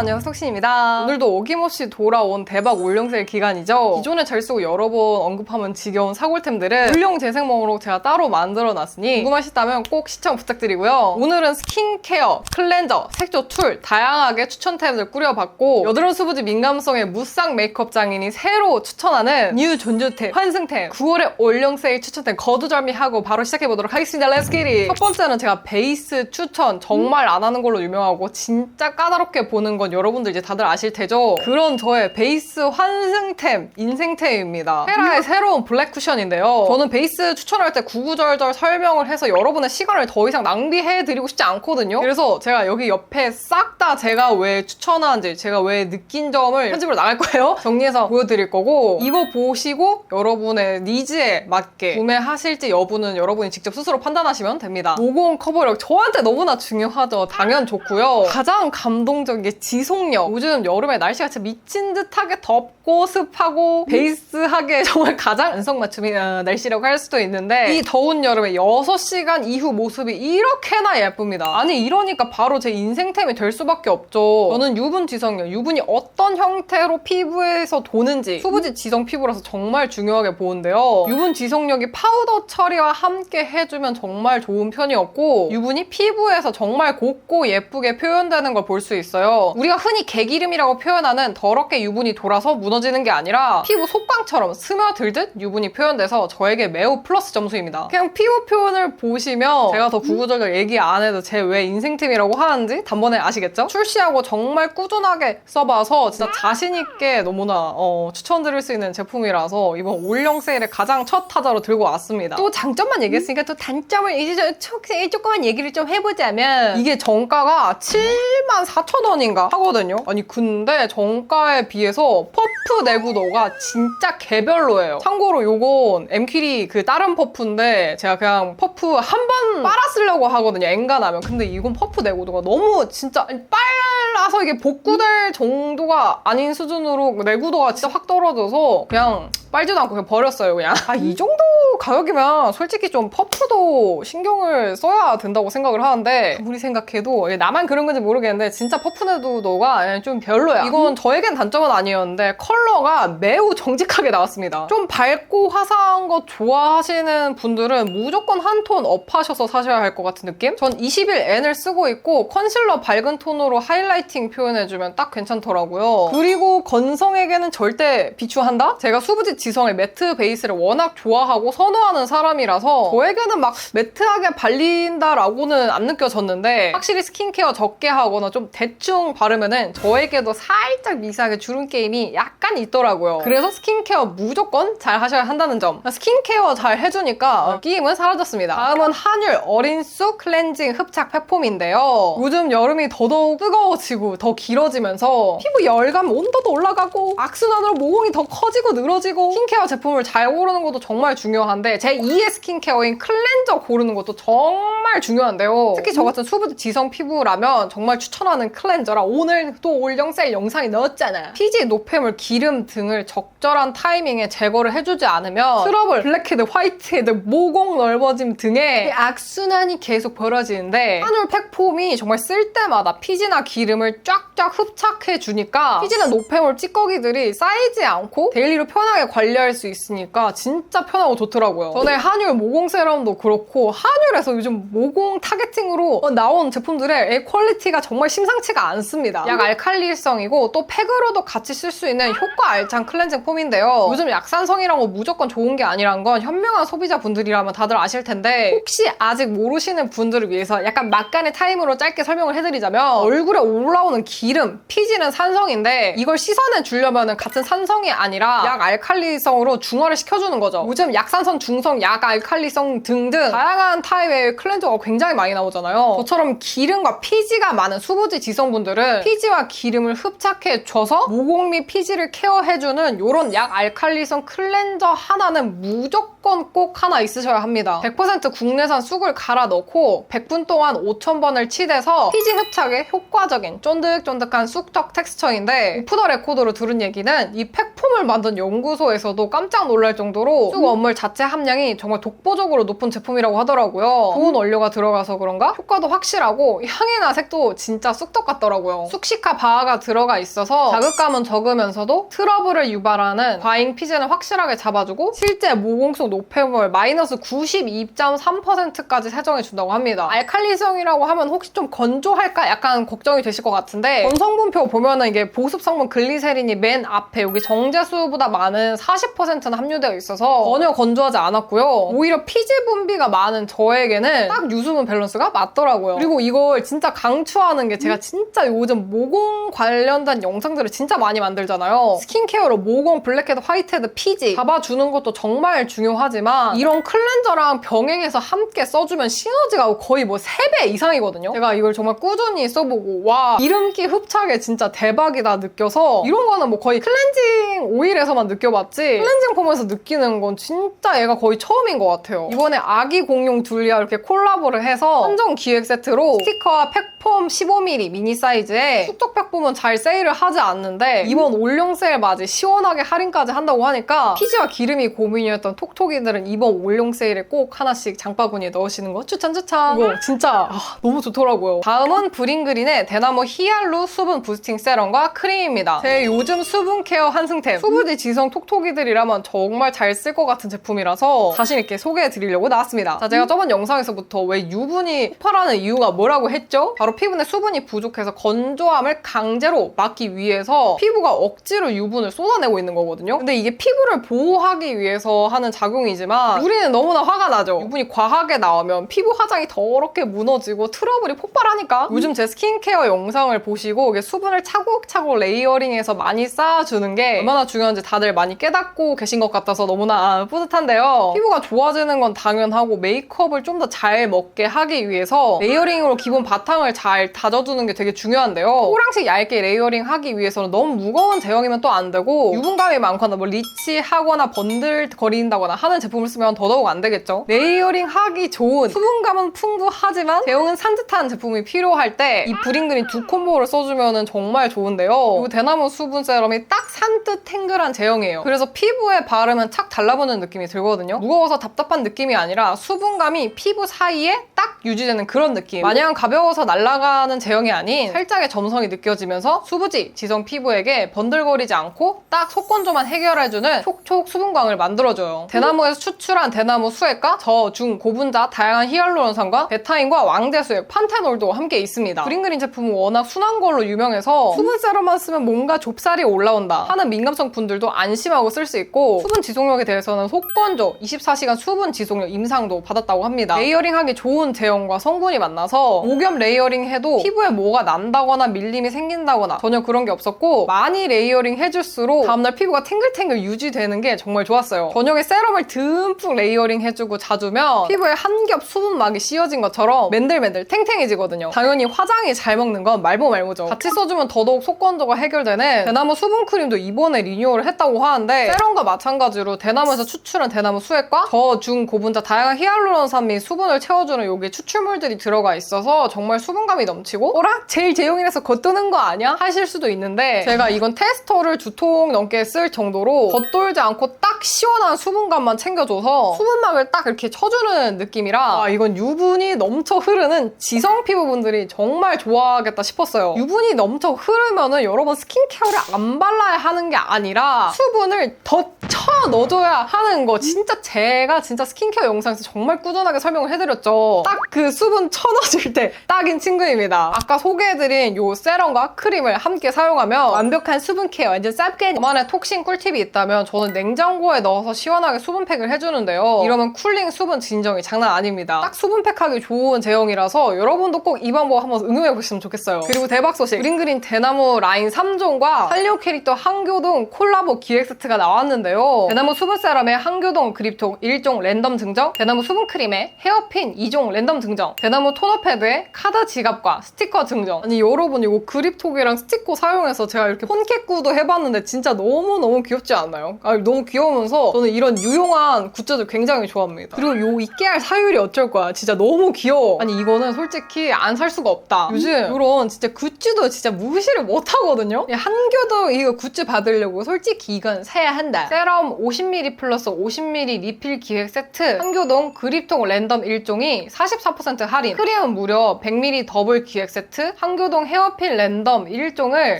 안녕하세요 속신입니다. 오늘도 어김없이 돌아온 대박 올영세일 기간이죠? 기존에 잘 쓰고 여러 번 언급하면 지겨운 사골템들을 올영 재생몽으로 제가 따로 만들어 놨으니 궁금하시다면 꼭 시청 부탁드리고요. 오늘은 스킨케어, 클렌저, 색조 툴 다양하게 추천템들 꾸려봤고 여드름 수부지 민감성의 무쌍 메이크업 장인이 새로 추천하는 뉴 존주템, 환승템 9월의 올영세일 추천템 거두절미하고 바로 시작해보도록 하겠습니다. 렛츠 기릿 첫 번째는 제가 베이스 추천 정말 안 하는 걸로 유명하고 진짜 까다롭게 보는 건 여러분들 이제 다들 아실 테죠? 그런 저의 베이스 환승템 인생템입니다. 헤라의 새로운 블랙 쿠션인데요. 저는 베이스 추천할 때 구구절절 설명을 해서 여러분의 시간을 더 이상 낭비해드리고 싶지 않거든요. 그래서 제가 여기 옆에 싹 다 제가 왜 추천하는지 제가 왜 느낀 점을 편집으로 나갈 거예요? 정리해서 보여드릴 거고 이거 보시고 여러분의 니즈에 맞게 구매하실지 여부는 여러분이 직접 스스로 판단하시면 됩니다. 모공 커버력 저한테 너무나 중요하죠. 당연 좋고요. 가장 감동적인 게 지속력. 요즘 여름에 날씨가 진짜 미친 듯하게 덥고 습하고 베이스하게 정말 가장 안성맞춤인 어, 날씨라고 할 수도 있는데 이 더운 여름에 6시간 이후 모습이 이렇게나 예쁩니다. 아니 이러니까 바로 제 인생템이 될 수밖에 없죠. 저는 유분 지성력 유분이 어떤 형태로 피부에서 도는지 수부지 지성 피부라서 정말 중요하게 보는데요. 유분 지속력이 파우더 처리와 함께 해주면 정말 좋은 편이었고 유분이 피부에서 정말 곱고 예쁘게 표현되는 걸 볼 수 있어요 우리가 흔히 개기름이라고 표현하는 더럽게 유분이 돌아서 무너지는 게 아니라 피부 속광처럼 스며들듯 유분이 표현돼서 저에게 매우 플러스 점수입니다. 그냥 피부 표현을 보시면 제가 더 구구절절 얘기 안 해도 제 왜 인생템이라고 하는지 단번에 아시겠죠? 출시하고 정말 꾸준하게 써봐서 진짜 자신 있게 너무나 어, 추천드릴 수 있는 제품이라서 이번 올영 세일에 가장 첫 타자로 들고 왔습니다. 또 장점만 얘기했으니까 또 단점을 이제 좀- 조금만 얘기를 좀 해보자면 이게 정가가 7만 4천 원인가 하거든요. 아니 근데 정가에 비해서 퍼프 내구도가 진짜 개별로예요. 참고로 요건 엠키리 그 다른 퍼프인데 제가 그냥 퍼프 한 번 빨아 쓰려고 하거든요 엔간하면. 근데 이건 퍼프 내구도가 너무 진짜 빨라서 이게 복구될 정도가 아닌 수준으로 내구도가 진짜 확 떨어져서 그냥 빨지도 않고 그냥 버렸어요 그냥. 아 이 정도 가격이면 솔직히 좀 퍼프도 신경을 써야 된다고 생각을 하는데 아무리 생각해도 이게 나만 그런 건지 모르겠는데 진짜 퍼프 내 구도가 좀 별로야 이건 저에겐 단점은 아니었는데 컬러가 매우 정직하게 나왔습니다 좀 밝고 화사한 거 좋아하시는 분들은 무조건 한 톤 업하셔서 사셔야 할 것 같은 느낌? 전 21N을 쓰고 있고 컨실러 밝은 톤으로 하이라이팅 표현해주면 딱 괜찮더라고요 그리고 건성에게는 절대 비추한다? 제가 수부지 지성의 매트 베이스를 워낙 좋아하고 선호하는 사람이라서 저에게는 막 매트하게 발린다라고는 안 느껴졌는데 확실히 스킨케어 적게 하거나 좀 대충 바르 면은 저에게도 살짝 미세하게 주름 게임이 약간 있더라고요. 그래서 스킨케어 무조건 잘 하셔야 한다는 점. 스킨케어 잘 해주니까 끼임은 사라졌습니다. 다음은 한율 어린수 클렌징 흡착 팩폼인데요. 요즘 여름이 더더욱 뜨거워지고 더 길어지면서 피부 열감 온도도 올라가고 악순환으로 모공이 더 커지고 늘어지고 스킨케어 제품을 잘 고르는 것도 정말 중요한데 제 2의 스킨케어인 클렌저 고르는 것도 정말 중요한데요. 특히 저 같은 수부 지성 피부라면 정말 추천하는 클렌저라 오늘 또 올영셀 영상이 넣었잖아요. 피지 노폐물, 기름 등을 적절한 타이밍에 제거를 해주지 않으면 트러블, 블랙헤드, 화이트헤드, 모공 넓어짐 등의 악순환이 계속 벌어지는데 한올 팩폼이 정말 쓸 때마다 피지나 기름을 쫙쫙 흡착해 주니까 피지나 노폐물 찌꺼기들이 쌓이지 않고 데일리로 편하게 관리할 수 있으니까 진짜 편하고 좋더라고요. 전에 한율 모공 세럼도 그렇고 한율에서 요즘 모공 타겟팅으로 어, 나온 제품들의 퀄리티가 정말 심상치가 않습니다. 약 알칼리성이고 또 팩으로도 같이 쓸 수 있는 효과 알찬 클렌징 폼인데요. 요즘 약산성이라고 무조건 좋은 게 아니란 건 현명한 소비자분들이라면 다들 아실 텐데 혹시 아직 모르시는 분들을 위해서 약간 막간의 타임으로 짧게 설명을 해드리자면 얼굴에 올라오는 기름, 피지는 산성인데 이걸 씻어내 주려면 같은 산성이 아니라 약 알칼리성으로 중화를 시켜주는 거죠. 요즘 약산성, 중성, 약 알칼리성 등등 다양한 타입의 클렌저가 굉장히 많이 나오잖아요. 저처럼 기름과 피지가 많은 수부지 지성분들은 피지와 기름을 흡착해 줘서 모공 및 피지를 케어해주는 이런 약 알칼리성 클렌저 하나는 무조건 꼭 하나 있으셔야 합니다. 100% 국내산 쑥을 갈아 넣고 100분 동안 5,000번을 치대서 피지 흡착에 효과적인 쫀득쫀득한 쑥떡 텍스처인데 오프 더 레코드로 들은 얘기는 이 팩폼을 만든 연구소에서도 깜짝 놀랄 정도로 쑥 원물 자체 함량이 정말 독보적으로 높은 제품이라고 하더라고요. 좋은 원료가 들어가서 그런가 효과도 확실하고 향이나 색도 진짜 쑥떡 같더라고요. 쑥시카 바하가 들어가 있어서 자극감은 적으면서도 트러블을 유발하는 과잉 피지는 확실하게 잡아주고 실제 모공속 노폐물 마이너스 92.3%까지 세정해준다고 합니다. 알칼리성이라고 하면 혹시 좀 건조할까 약간 걱정이 되실 것 같은데 원성분표 보면은 이게 보습 성분 글리세린이 맨 앞에 여기 정제수보다 많은 40%는 함유되어 있어서 전혀 건조하지 않았고요. 오히려 피지 분비가 많은 저에게는 딱 유수분 밸런스가 맞더라고요. 그리고 이걸 진짜 강추하는 게 제가 진짜 요즘 모공 관련된 영상들을 진짜 많이 만들잖아요. 스킨케어로 모공 블랙헤드, 화이트헤드, 피지 잡아주는 것도 정말 중요하지만 이런 클렌저랑 병행해서 함께 써주면 시너지가 거의 뭐 3배 이상이거든요. 제가 이걸 정말 꾸준히 써보고 와 기름기 흡착에 진짜 대박이다 느껴서 이런 거는 뭐 거의 클렌징 오일에서만 느껴봤지 클렌징 폼에서 느끼는 건 진짜 얘가 거의 처음인 것 같아요. 이번에 아기 공룡 둘리와 이렇게 콜라보를 해서 한정 기획 세트로 스티커와 팩폼 15mm 미니 사이즈에 쑥떡 팩폼은 잘 세일을 하지 않는데 이번 올영 세일 맞이 시원하게 할인까지 한다고 하니까 피지와 기름이 고민이었던 톡톡이들은 이번 올영 세일에 꼭 하나씩 장바구니에 넣으시는 거 추천 추천. 이거 진짜 아, 너무 좋더라고요. 다음은 브링그린의 대나무 히알루 수분 부스팅 세럼과 크림입니다. 제 요즘 수분 케어 한승템. 수부지 지성 톡톡이들이라면 정말 잘 쓸 것 같은 제품이라서 자신 있게 소개해 드리려고 나왔습니다. 자 제가 저번 영상에서부터 왜 유분이 폭발하는 이유가 뭐라고 했죠? 바로 피부내 수분이 부족해서 건 조함을 강제로 막기 위해서 피부가 억지로 유분을 쏟아내고 있는 거거든요. 근데 이게 피부를 보호하기 위해서 하는 작용이지만 우리는 너무나 화가 나죠. 유분이 과하게 나오면 피부 화장이 더럽게 무너지고 트러블이 폭발하니까 요즘 제 스킨케어 영상을 보시고 이게 수분을 차곡차곡 레이어링해서 많이 쌓아주는 게 얼마나 중요한지 다들 많이 깨닫고 계신 것 같아서 너무나 뿌듯한데요. 피부가 좋아지는 건 당연하고 메이크업을 좀 더 잘 먹게 하기 위해서 레이어링으로 기본 바탕을 잘 다져주는 게 되게 중요한데 요. 호랑식 얇게 레이어링 하기 위해서는 너무 무거운 제형이면 또 안 되고 유분감이 많거나 뭐 리치하거나 번들 거린다거나 하는 제품을 쓰면 더더욱 안 되겠죠. 레이어링 하기 좋은 수분감은 풍부하지만 제형은 산뜻한 제품이 필요할 때 이 브링그린 두 콤보를 써주면 정말 좋은데요. 이 대나무 수분 세럼이 딱 산뜻 탱글한 제형이에요. 그래서 피부에 바르면 착 달라붙는 느낌이 들거든요. 무거워서 답답한 느낌이 아니라 수분감이 피부 사이에 딱 유지되는 그런 느낌. 마냥 가벼워서 날아가는 제형이 아닌 살짝의 점성이 느껴지면서 수부지, 지성 피부에게 번들거리지 않고 딱 속건조만 해결해주는 촉촉 수분광을 만들어줘요. 대나무에서 추출한 대나무 수액과 저, 중, 고분자, 다양한 히알루론산과 베타인과 왕대수액, 판테놀도 함께 있습니다. 브링그린 제품은 워낙 순한 걸로 유명해서 수분 세럼만 쓰면 뭔가 좁쌀이 올라온다 하는 민감성 분들도 안심하고 쓸 수 있고 수분 지속력에 대해서는 속건조, 24시간 수분 지속력 임상도 받았다고 합니다. 레이어링하기 좋은 제형과 성분이 만나서 목염 레이어링 해도 피부에 뭐가 난다거나 밀림이 생긴다거나 전혀 그런 게 없었고 많이 레이어링 해줄수록 다음날 피부가 탱글탱글 유지되는 게 정말 좋았어요. 저녁에 세럼을 듬뿍 레이어링 해주고 자주면 피부에 한 겹 수분막이 씌워진 것처럼 맨들맨들 탱탱해지거든요. 당연히 화장이 잘 먹는 건 말모 말모죠. 같이 써주면 더더욱 속건조가 해결되는 대나무 수분 크림도 이번에 리뉴얼을 했다고 하는데 세럼과 마찬가지로 대나무에서 추출한 대나무 수액과 저, 중, 고분자 다양한 히알루론산 및 수분을 채워주는 여기 추출물들이 들어가 있어서 정말 수분감이 넘치고 어라? 제일 제형이라 서 겉도는 거 아니야? 하실 수도 있는데 제가 이건 테스터를 두 통 넘게 쓸 정도로 겉돌지 않고 딱 시원한 수분감만 챙겨줘서 수분막을 딱 이렇게 쳐주는 느낌이라 아, 이건 유분이 넘쳐 흐르는 지성 피부분들이 정말 좋아하겠다 싶었어요. 유분이 넘쳐 흐르면은 여러분 스킨케어를 안 발라야 하는 게 아니라 수분을 더 쳐 넣어줘야 하는 거 진짜 제가 진짜 스킨케어 영상에서 정말 꾸준하게 설명을 해드렸죠. 딱 그 수분 쳐 넣어줄 때 딱인 친구입니다. 아까 소개해드린 요 세럼과 크림을 함께 사용하면 완벽한 수분 케어 완전 쌉게 저만의 톡신 꿀팁이 있다면 저는 냉장고에 넣어서 시원하게 수분팩을 해주는데요. 이러면 쿨링 수분 진정이 장난 아닙니다. 딱 수분팩 하기 좋은 제형이라서 여러분도 꼭 이 방법 한번 응용해 보시면 좋겠어요. 그리고 대박 소식 그린그린 대나무 라인 3종과 한류 캐릭터 한교동 콜라보 기획 세트가 나왔는데요. 대나무 수분 세럼에 한교동 그립톡 1종 랜덤 증정, 대나무 수분 크림에 헤어핀 2종 랜덤 증정, 대나무 토너 패드에 카드 지갑과 스티커 증정. 아니 여러분 이거 그립톡이랑 스티커 사용해서 제가 이렇게 폰켓구도 해봤는데 진짜 너무너무 귀엽지 않나요? 아 너무 귀여우면서 저는 이런 유용한 굿즈들 굉장히 좋아합니다. 그리고 요 이케알 사율이 어쩔 거야. 진짜 너무 귀여워. 아니 이거는 솔직히 안 살 수가 없다. 요즘 이건 진짜 굿즈도 진짜 무시를 못 하거든요. 이 한교도 이거 굿즈 받으려고 솔직히 이건 사야 한다. 세럼 50ml 플러스 50ml 리필 기획 세트, 한교동 그립통 랜덤 1종이 44% 할인, 크림은 무려 100ml 더블 기획 세트, 한교동 헤어필 랜덤 1종을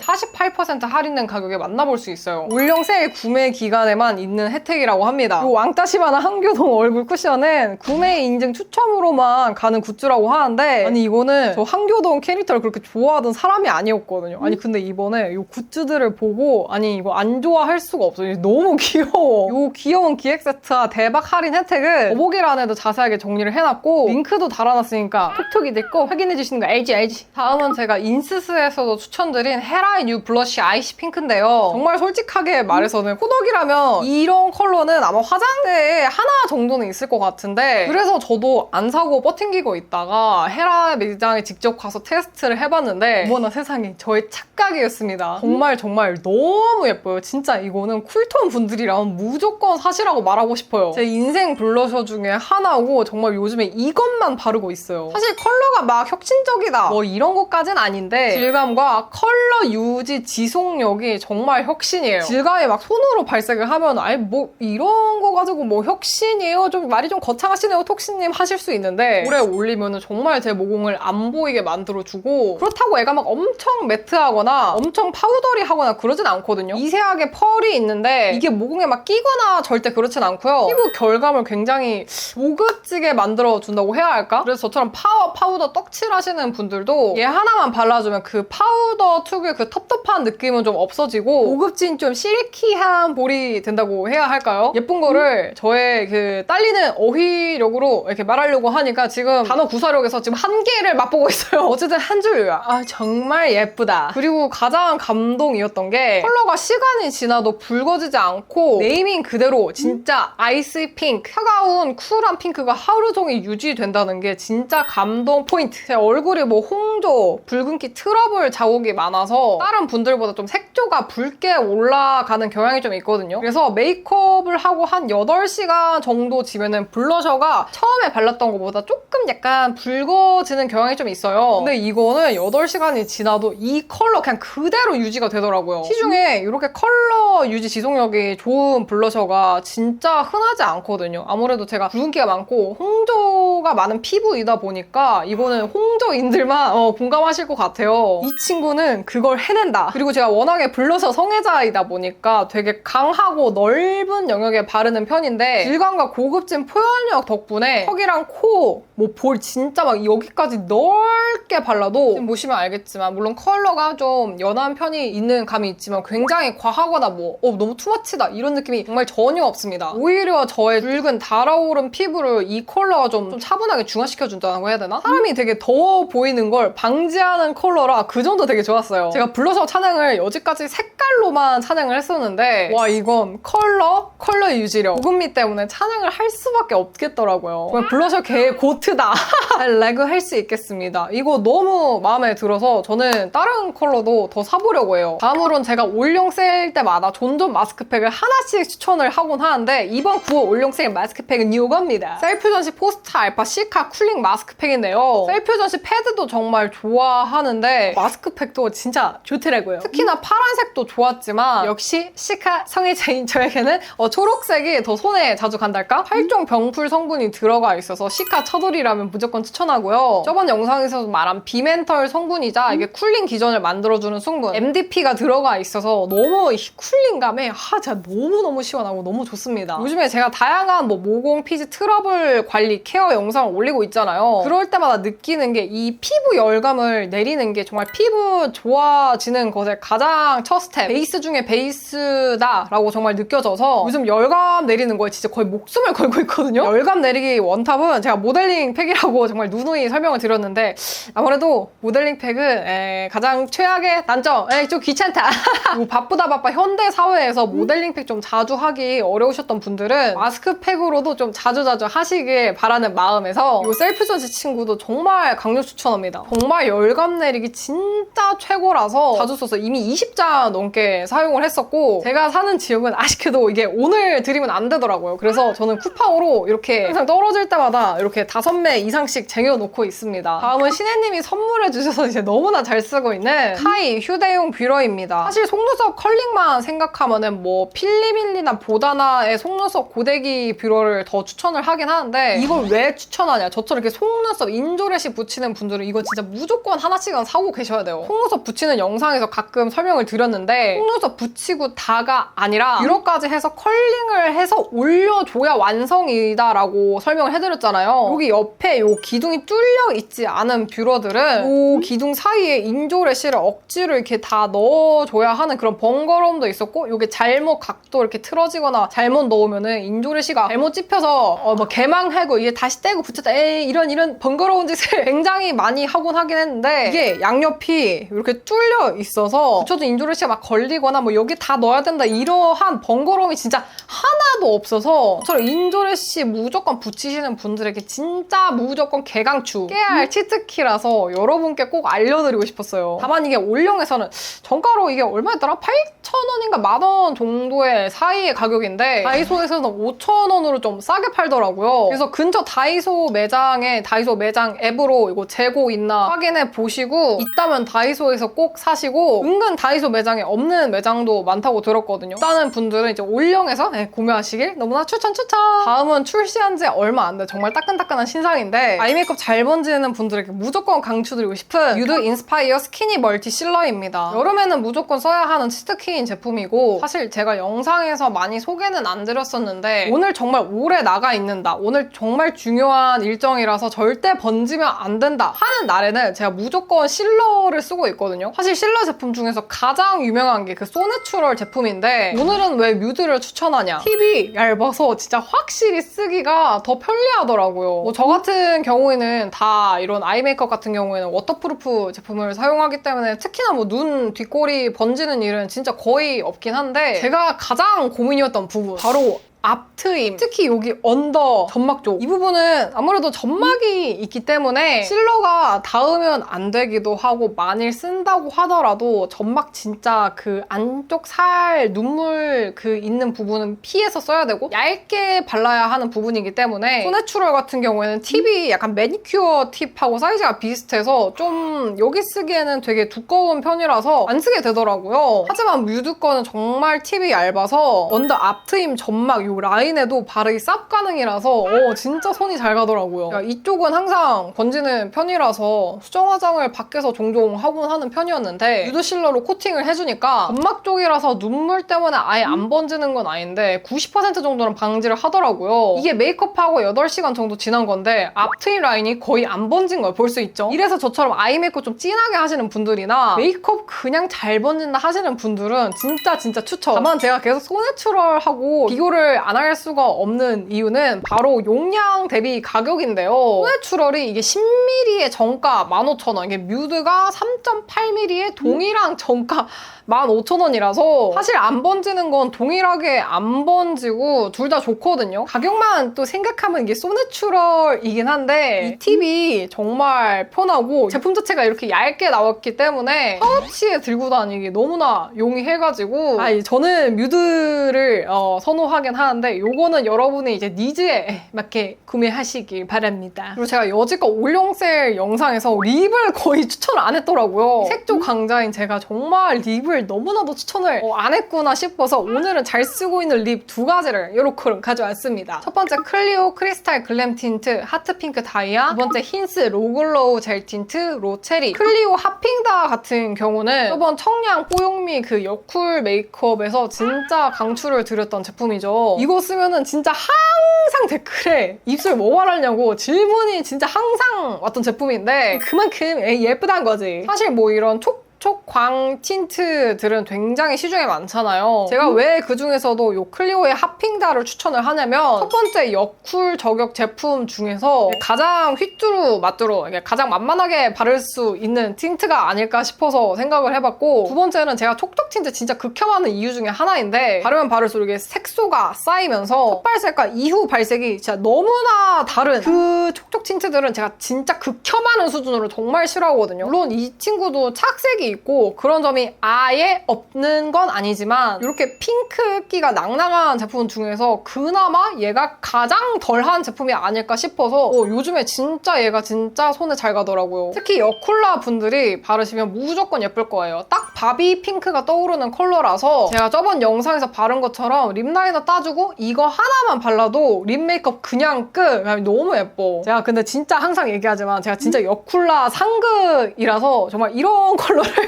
48% 할인된 가격에 만나볼 수 있어요. 올영 세일 구매 기간에만 있는 혜택이라고 합니다. 이 왕따시만한 한교동 얼굴 쿠션은 구매 인증 추첨으로만 가는 굿즈라고 하는데 아니 이거는 저 한교동 캐릭터를 그렇게 좋아하던 사람이 아니었거든요. 아니 근데 이번에 이 굿즈들을 보고 아니 이거 안 좋아할 수가 없어요. 너무 귀여워. 이 귀여운 기획 세트와 대박 할인 혜택은 더보기란에도 자세하게 정리를 해놨고 링크도 달아놨으니까 톡톡이 됐고 확인해 주시는 거 알지 알지. 다음은 제가 인 스스에서도 추천드린 헤라이 뉴 블러쉬 아이시 핑크인데요. 정말 솔직하게 말해서는 호덕이라면 이런 컬러는 아마 화장대에 하나 정도는 있을 것 같은데 그래서 저도 안 사고 버팅기고 있다가 헤라 매장에 직접 가서 테스트를 해봤는데 어머나 세상에 저의 착각이었습니다. 정말 정말 너무 예뻐요. 진짜 이거는 쿨톤 분들이라면 무조건 사시라고 말하고 싶어요. 제 인생 블러셔 중에 하나고 정말 요즘에 이것만 바르고 있어요. 사실 컬러가 막 혁신적이다 뭐 이런 것까진 아닌데 질감과 컬러 유지 지속력이 정말 혁신이에요. 질감이 막 손으로 발색을 하면 아예 뭐 이런 거 가지고 뭐 혁신이에요? 좀 말이 좀 거창하시네요 톡신님 하실 수 있는데 오래 올리면 정말 제 모공을 안 보이게 만들어주고 그렇다고 애가 막 엄청 매트하거나 엄청 파우더리 하거나 그러진 않거든요. 미세하게 펄이 있는데 이게 모공에 막 끼거나 절대 그렇진 않고요. 피부 결감을 굉장히 고급지게 만들어준다고 해야 할까? 그래서 저처럼 파워 파우더 떡칠하시는 분들도 얘 하나만 발라 주면 그 파우더 특유의 그 텁텁한 느낌은 좀 없어지고 고급진 좀 실키한 볼이 된다고 해야 할까요? 예쁜 거를 저의 그 딸리는 어휘력으로 이렇게 말하려고 하니까 지금 단어 구사력에서 지금 한 개를 맛보고 있어요. 어쨌든 한 줄이야. 아 정말 예쁘다. 그리고 가장 감동이었던 게 컬러가 시간이 지나도 붉어지지 않고 네이밍 그대로 진짜 아이스 핑크 차가운 쿨한 핑크가 하루 종일 유지된다는 게 진짜 감동 포인트. 제 얼굴이 뭐 홍조, 붉은기 트러블 자국이 많아서 다른 분들보다 좀 색조가 붉게 올라가는 경향이 좀 있거든요. 그래서 메이크업을 하고 한 8시간 정도 지면은 블러셔가 처음에 발랐던 것보다 조금 약간 붉어지는 경향이 좀 있어요. 근데 이거는 8시간이 지나도 이 컬러 그냥 그대로 유지가 되더라고요. 시중에 이렇게 컬러 유지 지속력이 좋은 블러셔가 진짜 흔하지 않거든요. 아무래도 제가 붉은기가 많고 홍조가 많은 피부이다 보니까 이거는 홍조인들만 어, 공감하실 것 같아요. 이 친구는 그걸 해낸다. 그리고 제가 워낙에 블러셔 성애자이다 보니까 되게 강하고 넓은 영역에 바르는 편인데 질감과 고급진 표현력 덕분에 턱이랑 코, 뭐 볼 진짜 막 여기까지 넓게 발라도 지금 보시면 알겠지만 물론 컬러가 좀 연한 편이 있는 감이 있지만 굉장히 과하거나 뭐 어, 너무 투마치다 이런 느낌이 정말 전혀 없습니다. 오히려 저의 붉은 달아오른 피부를 이 컬러가 좀, 좀 차분하게 중화시켜준다고 해야 되나? 사람이 되게 더워 보이는 걸 방지하는 컬러 라 그 정도 되게 좋았어요. 제가 블러셔 찬양을 여지까지 색깔로만 찬양을 했었는데 와 이건 컬러, 컬러 유지력, 고급미 때문에 찬양을 할 수밖에 없겠더라고요. 블러셔 개의 고트다. 레그 할수 있겠습니다. 이거 너무 마음에 들어서 저는 다른 컬러도 더 사보려고 해요. 다음으론 제가 올영 세일 때마다 존존 마스크팩을 하나씩 추천을 하곤 하는데 이번 9월 올영 세일 마스크팩은 이겁니다. 셀프전시 포스트 알파 시카 쿨링 마스크팩인데요. 셀프전시 패드도 정말 좋아하는 데 마스크팩도 진짜 좋더라고요. 특히나 파란색도 좋았지만 역시 시카 성애자인 저에게는 어, 초록색이 더 손에 자주 간달까? 활종 병풀 성분이 들어가 있어서 시카 처돌이라면 무조건 추천하고요. 저번 영상에서 말한 비멘털 성분이자 이게 쿨링 기전을 만들어주는 성분 MDP가 들어가 있어서 너무 이 쿨링감에 아 진짜 너무너무 시원하고 너무 좋습니다. 요즘에 제가 다양한 뭐 모공 피지 트러블 관리 케어 영상을 올리고 있잖아요. 그럴 때마다 느끼는 게 이 피부 열감을 내리는 게 정말 피부 좋아지는 것의 가장 첫 스텝 베이스 중에 베이스다 라고 정말 느껴져서 요즘 열감 내리는 거에 진짜 거의 목숨을 걸고 있거든요. 열감 내리기 원탑은 제가 모델링 팩이라고 정말 누누이 설명을 드렸는데 아무래도 모델링 팩은 에, 가장 최악의 단점 에, 좀 귀찮다. 그리고 바쁘다 바빠 현대 사회에서 모델링 팩 좀 자주 하기 어려우셨던 분들은 마스크 팩으로도 좀 자주자주 하시길 바라는 마음에서 이 셀프 전시 친구도 정말 강력 추천합니다. 정말 열감 내 리기 진짜 최고라서 자주 써서 이미 20장 넘게 사용을 했었고 제가 사는 지역은 아쉽게도 이게 오늘 드리면 안 되더라고요. 그래서 저는 쿠팡으로 이렇게 항상 떨어질 때마다 이렇게 다섯 매 이상씩 쟁여놓고 있습니다. 다음은 신혜님이 선물해 주셔서 이제 너무나 잘 쓰고 있는 카이 휴대용 뷰러입니다. 사실 속눈썹 컬링만 생각하면은 뭐 필리밀리나 보다나의 속눈썹 고데기 뷰러를 더 추천을 하긴 하는데 이걸 왜 추천하냐? 저처럼 이렇게 속눈썹 인조레시 붙이는 분들은 이거 진짜 무조건 하나씩은 사고 계셔야 돼요. 속눈썹 붙이는 영상에서 가끔 설명을 드렸는데 속눈썹 붙이고 다가 아니라 뷰러까지 해서 컬링을 해서 올려줘야 완성이다라고 설명을 해드렸잖아요. 여기 옆에 요 기둥이 뚫려 있지 않은 뷰러들은 요 기둥 사이에 인조레시를 억지로 이렇게 다 넣어줘야 하는 그런 번거로움도 있었고 요게 잘못 각도 이렇게 틀어지거나 잘못 넣으면은 인조레시가 잘못 찝혀서 어뭐 개망하고 이게 다시 떼고 붙였다 에이 이런 이런 번거로운 짓을 굉장히 많이 하곤 하긴 했는데 이게 양옆이 이렇게 뚫려 있어서 붙여준 인조레시가 막 걸리거나 뭐 여기 다 넣어야 된다 이러한 번거로움이 진짜 하나도 없어서 저처럼 인조레시 무조건 붙이시는 분들에게 진짜 무조건 개강추 깨알 치트키라서 여러분께 꼭 알려드리고 싶었어요. 다만 이게 올영에서는 정가로 이게 얼마였더라? 8,000원인가 만 원 정도의 사이의 가격인데 다이소에서는 5,000원으로 좀 싸게 팔더라고요. 그래서 근처 다이소 매장에 다이소 매장 앱으로 이거 재고 있나 확인해 보시고 있다면 다이소에서 꼭 사시고 은근 다이소 매장에 없는 매장도 많다고 들었거든요. 일단은 분들은 이제 올영에서 네, 구매하시길 너무나 추천 추천! 다음은 출시한 지 얼마 안 돼. 정말 따끈따끈한 신상인데 아이 메이크업 잘 번지는 분들에게 무조건 강추드리고 싶은 유드 인스파이어 스키니 멀티 실러입니다. 여름에는 무조건 써야 하는 치트키인 제품이고 사실 제가 영상에서 많이 소개는 안 드렸었는데 오늘 정말 오래 나가 있는다. 오늘 정말 중요한 일정이라서 절대 번지면 안 된다 하는 날에는 제가 무조건 실러를 쓰고 있거든요. 사실 실러 제품 중에서 가장 유명한 게 그 소내추럴 제품인데 오늘은 왜 뮤드를 추천하냐? 팁이 얇아서 진짜 확실히 쓰기가 더 편리하더라고요. 뭐 저 같은 경우에는 다 이런 아이 메이크업 같은 경우에는 워터프루프 제품을 사용하기 때문에 특히나 뭐 눈 뒷골이 번지는 일은 진짜 거의 없긴 한데 제가 가장 고민이었던 부분 바로 앞트임 특히 여기 언더 점막 쪽. 이 부분은 아무래도 점막이 있기 때문에 실러가 닿으면 안 되기도 하고 만일 쓴다고 하더라도 점막 진짜 그 안쪽 살 눈물 그 있는 부분은 피해서 써야 되고 얇게 발라야 하는 부분이기 때문에 소내추럴 같은 경우에는 팁이 약간 매니큐어 팁하고 사이즈가 비슷해서 좀 여기 쓰기에는 되게 두꺼운 편이라서 안 쓰게 되더라고요. 하지만 뮤드 거는 정말 팁이 얇아서 언더 앞트임 점막 요 라인에도 바르기 쌉 가능이라서 어, 진짜 손이 잘 가더라고요. 그러니까 이쪽은 항상 번지는 편이라서 수정 화장을 밖에서 종종 하곤 하는 편이었는데 유드 실러로 코팅을 해주니까 점막 쪽이라서 눈물 때문에 아예 안 번지는 건 아닌데 90% 정도는 방지를 하더라고요. 이게 메이크업하고 8시간 정도 지난 건데 앞트임 라인이 거의 안 번진 걸 볼 수 있죠. 이래서 저처럼 아이 메이크업 좀 진하게 하시는 분들이나 메이크업 그냥 잘 번진다 하시는 분들은 진짜 진짜 추천. 다만 제가 계속 소내추럴하고 비교를 안 할 수가 없는 이유는 바로 용량 대비 가격인데요. 소내추럴이 이게 10ml의 정가 15,000원, 이게 뮤드가 3.8ml의 동일한 정가 15,000원이라서 사실 안 번지는 건 동일하게 안 번지고 둘 다 좋거든요. 가격만 또 생각하면 이게 소내추럴이긴 한데 이 팁이 정말 편하고 제품 자체가 이렇게 얇게 나왔기 때문에 파우치에 들고 다니기 너무나 용이해가지고 아니 저는 뮤드를 어, 선호하긴 하는데 요거는 여러분의 이제 니즈에 맞게 구매하시길 바랍니다. 그리고 제가 여지껏 올영셀 영상에서 립을 거의 추천을 안 했더라고요. 색조 강자인 제가 정말 립을 너무나도 추천을 어, 안 했구나 싶어서 오늘은 잘 쓰고 있는 립 두 가지를 이렇게 가져왔습니다. 첫 번째 클리오 크리스탈 글램 틴트 하트 핑크 다이아 두 번째 힌스 로글로우 젤 틴트 로체리 클리오 핫핑다 같은 경우는 저번 청량 뽀용미 그 여쿨 메이크업에서 진짜 강추를 드렸던 제품이죠. 이거 쓰면은 진짜 항상 댓글에 입술 뭐 바르냐고 질문이 진짜 항상 왔던 제품인데 그만큼 예쁘단 거지. 사실 뭐 이런 촉 촉광 틴트들은 굉장히 시중에 많잖아요. 제가 왜 그 중에서도 이 클리오의 핫핑다를 추천을 하냐면 첫 번째 여쿨 저격 제품 중에서 가장 휘뚜루 마뚜루 가장 만만하게 바를 수 있는 틴트가 아닐까 싶어서 생각을 해봤고 두 번째는 제가 촉촉 틴트 진짜 극혐하는 이유 중에 하나인데 바르면 바를수록 이게 색소가 쌓이면서 첫 발색과 이후 발색이 진짜 너무나 다른 그 촉촉 틴트들은 제가 진짜 극혐하는 수준으로 정말 싫어하거든요. 물론 이 친구도 착색이 있고 그런 점이 아예 없는 건 아니지만 이렇게 핑크기가 낭낭한 제품 중에서 그나마 얘가 가장 덜한 제품이 아닐까 싶어서 어, 요즘에 진짜 얘가 진짜 손에 잘 가더라고요. 특히 여쿨라 분들이 바르시면 무조건 예쁠 거예요. 딱 바비 핑크가 떠오르는 컬러라서 제가 저번 영상에서 바른 것처럼 립 라이너 따주고 이거 하나만 발라도 립 메이크업 그냥 끝. 너무 예뻐. 제가 근데 진짜 항상 얘기하지만 제가 진짜 여쿨라 상극이라서 정말 이런 컬러를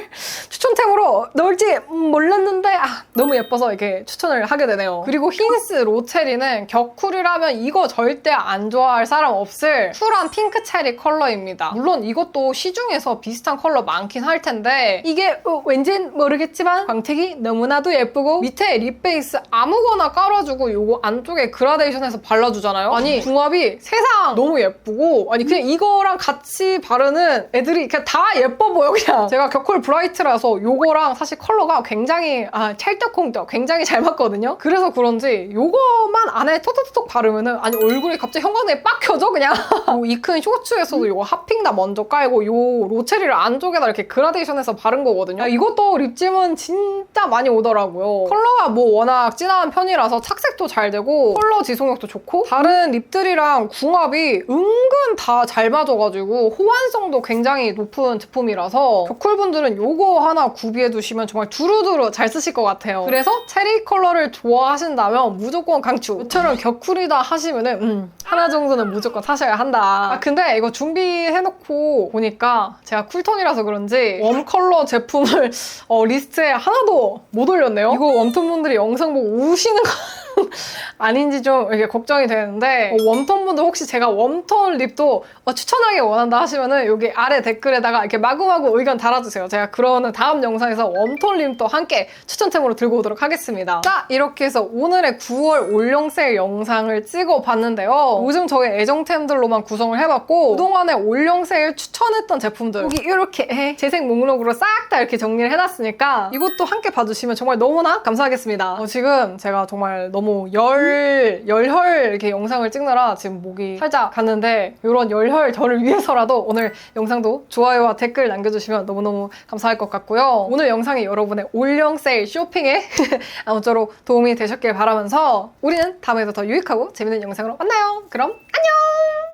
추천템으로 넣을지 몰랐는데 아, 너무 예뻐서 이렇게 추천을 하게 되네요. 그리고 힌스 로체리는 격쿨이라면 이거 절대 안 좋아할 사람 없을 쿨한 핑크 체리 컬러입니다. 물론 이것도 시중에서 비슷한 컬러 많긴 할 텐데 이게 어, 왠진 모르겠지만 광택이 너무나도 예쁘고 밑에 립 베이스 아무거나 깔아주고 요거 안쪽에 그라데이션해서 발라주잖아요. 아니 궁합이 세상 너무 예쁘고 아니 그냥 이거랑 같이 바르는 애들이 그냥 다 예뻐 보여 그냥 제가 격쿨 브라이트라서 요거랑 사실 컬러가 굉장히 아 찰떡콩떡 굉장히 잘 맞거든요. 그래서 그런지 요거만 안에 톡톡톡 바르면은 아니 얼굴이 갑자기 형광등이 빡 켜져 그냥 이 큰 쇼츠에서도 요거 핫핑다 먼저 깔고 요 로체리를 안쪽에다 이렇게 그라데이션해서 바른 거거든요. 이것도 립짐은 진짜 많이 오더라고요. 컬러가 뭐 워낙 진한 편이라서 착색도 잘 되고 컬러 지속력도 좋고 다른 립들이랑 궁합이 은근 다 잘 맞아가지고 호환성도 굉장히 높은 제품이라서 격쿨분들은 요거 하나 구비해 두시면 정말 두루두루 잘 쓰실 것 같아요. 그래서 체리 컬러를 좋아하신다면 무조건 강추. 저처럼 격쿨이다 하시면은 음, 하나 정도는 무조건 사셔야 한다. 아, 근데 이거 준비해놓고 보니까 제가 쿨톤이라서 그런지 웜 컬러 제품을 어, 리스트에 하나도 못 올렸네요. 이거 웜톤 분들이 영상 보고 우시는 거 아닌지 좀 이렇게 걱정이 되는데 어, 웜톤 분들 혹시 제가 웜톤 립도 어, 추천하기 원한다 하시면은 여기 아래 댓글에다가 이렇게 마구마구 의견 달아주세요. 제가 그러는 다음 영상에서 웜톤 립도 함께 추천템으로 들고 오도록 하겠습니다. 자 이렇게 해서 오늘의 9월 올영 세일 영상을 찍어봤는데요. 요즘 저의 애정템들로만 구성을 해봤고 그동안에 올영 세일 추천했던 제품들 여기 이렇게 재생 목록으로 싹 다 이렇게 정리를 해놨으니까 이것도 함께 봐주시면 정말 너무나 감사하겠습니다. 어, 지금 제가 정말 너무 열, 열혈 이렇게 영상을 찍느라 지금 목이 살짝 갔는데 이런 열혈 저를 위해서라도 오늘 영상도 좋아요와 댓글 남겨주시면 너무너무 감사할 것 같고요. 오늘 영상이 여러분의 올영 세일 쇼핑에 아무쪼록 도움이 되셨길 바라면서 우리는 다음에도 더 유익하고 재밌는 영상으로 만나요. 그럼 안녕!